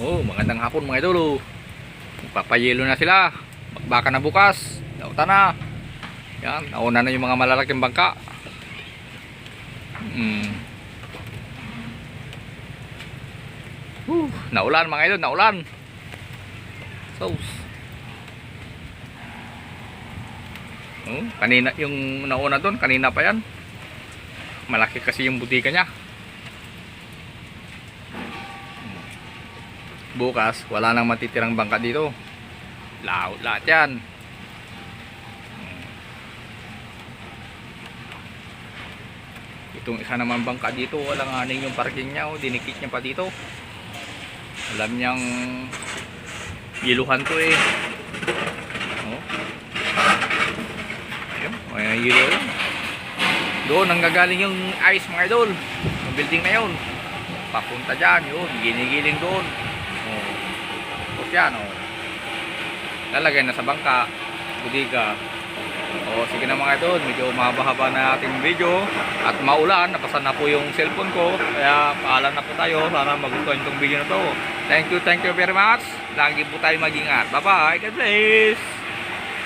Oh, magandang hapon mga idol. oh. Magpapayelo na sila. Baka na bukas. Nauta na. Yan, nauna na yung mga malalaking bangka. Hmm. Whew, naulan mga idol, naulan. So, oh, kanina yung nauna doon, kanina pa yan. Malaki kasi yung butika niya. Bukas wala nang matitirang bangka dito. Laot lahat yan. Itong isa naman bangka dito wala nga rin yung parking niya oh. dinikit niya pa dito. Alam niyang yiluhan to eh. Oh. ayun may yelo yun. Doon nanggagaling yung ice mga idol. Yung building na yun. Papunta dyan yun. Ginigiling doon yan, oh. Lalagay na sa bangka, budiga. O, sige na mga idol, medyo mahaba-haba na ating video. At maulan, napasan na po yung cellphone ko. Kaya paalam na po tayo. Sana magustuhan itong video na to. Thank you, thank you very much. Lagi po tayo mag-ingat. Bye-bye. God bless.